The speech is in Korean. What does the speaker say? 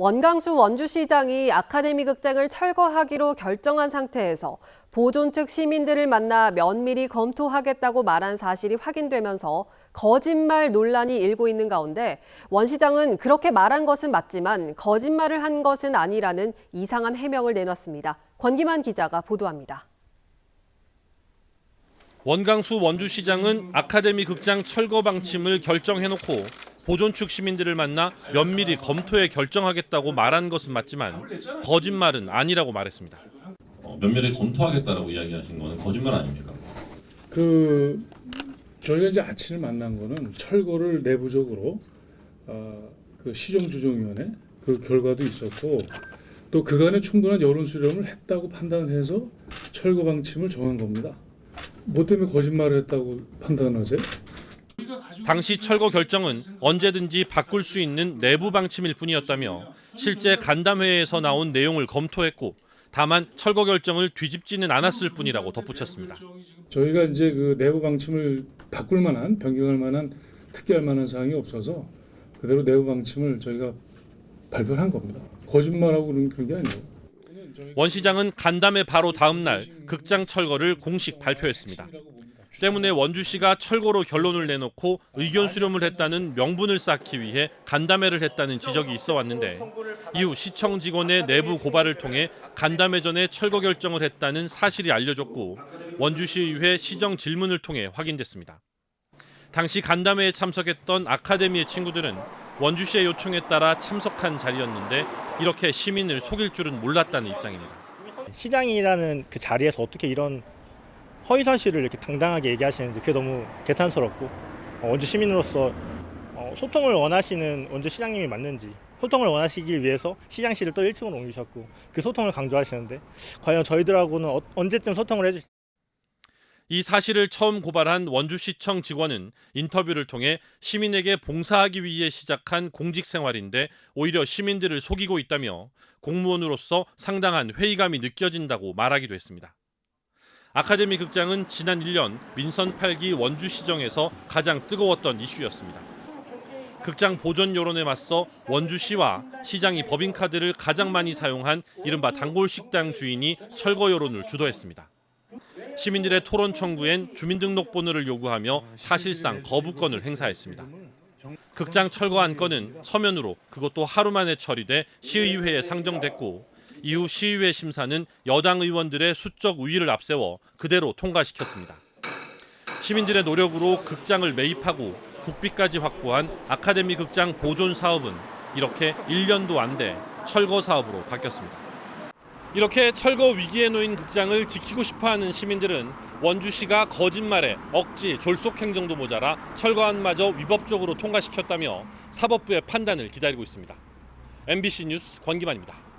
원강수 원주시장이 아카데미 극장을 철거하기로 결정한 상태에서 보존 측 시민들을 만나 면밀히 검토하겠다고 말한 사실이 확인되면서 거짓말 논란이 일고 있는 가운데 원 시장은 그렇게 말한 것은 맞지만 거짓말을 한 것은 아니라는 이상한 해명을 내놨습니다. 권기만 기자가 보도합니다. 원강수 원주시장은 아카데미 극장 철거 방침을 결정해놓고 보존 측 시민들을 만나 면밀히 검토해 결정하겠다고 말한 것은 맞지만 거짓말은 아니라고 말했습니다. 어, 면밀히 검토하겠다라고 이야기하신 거는 거짓말 아닙니까? 그 저희가 이제 아침을 만난 거는 철거를 내부적으로 어, 그 시정조정위원회 그 결과도 있었고 또 그간에 충분한 여론 수렴을 했다고 판단해서 철거 방침을 정한 겁니다. 뭐 때문에 거짓말을 했다고 판단하세요? 당시 철거 결정은 언제든지 바꿀 수 있는 내부 방침일 뿐이었다며 실제 간담회에서 나온 내용을 검토했고 다만 철거 결정을 뒤집지는 않았을 뿐이라고 덧붙였습니다. 저희가 이제 그 내부 방침을 바꿀 만한 변경할 만한 특기할 만한 사항이 없어서 그대로 내부 방침을 저희가 발표를 한 겁니다. 거짓말하고 그런 게 아니에요. 원 시장은 간담회 바로 다음 날 극장 철거를 공식 발표했습니다. 때문에 원주시가 철거로 결론을 내놓고 의견 수렴을 했다는 명분을 쌓기 위해 간담회를 했다는 지적이 있어 왔는데 이후 시청 직원의 내부 고발을 통해 간담회 전에 철거 결정을 했다는 사실이 알려졌고 원주시의회 시정 질문을 통해 확인됐습니다. 당시 간담회에 참석했던 아카데미의 친구들은 원주시의 요청에 따라 참석한 자리였는데 이렇게 시민을 속일 줄은 몰랐다는 입장입니다. 시장이라는 그 자리에서 어떻게 이런 허위 사실을 이렇게 당당하게 얘기하시는지 그게 너무 개탄스럽고 어, 원주 시민으로서 어, 소통을 원하시는 원주 시장님이 맞는지 소통을 원하시길 위해서 시장실을 또 1층으로 옮기셨고 그 소통을 강조하시는데 과연 저희들하고는 어- 언제쯤 소통을 해주시 이 사실을 처음 고발한 원주시청 직원은 인터뷰를 통해 시민에게 봉사하기 위해 시작한 공직 생활인데 오히려 시민들을 속이고 있다며 공무원으로서 상당한 회의감이 느껴진다고 말하기도 했습니다. 아카데미 극장은 지난 1년 민선 8기 원주 시정에서 가장 뜨거웠던 이슈였습니다. 극장 보존 여론에 맞서 원주시와 시장이 법인카드를 가장 많이 사용한 이른바 단골 식당 주인이 철거 여론을 주도했습니다. 시민들의 토론 청구엔 주민등록번호를 요구하며 사실상 거부권을 행사했습니다. 극장 철거 안건은 서면으로 그것도 하루 만에 처리돼 시의회에 상정됐고 이후 시의회 심사는 여당 의원들의 수적 우위를 앞세워 그대로 통과시켰습니다. 시민들의 노력으로 극장을 매입하고 국비까지 확보한 아카데미 극장 보존 사업은 이렇게 1년도 안 돼 철거 사업으로 바뀌었습니다. 이렇게 철거 위기에 놓인 극장을 지키고 싶어하는 시민들은 원주시가 거짓말에 억지 졸속 행정도 모자라 철거안마저 위법적으로 통과시켰다며 사법부의 판단을 기다리고 있습니다. MBC 뉴스 권기만입니다.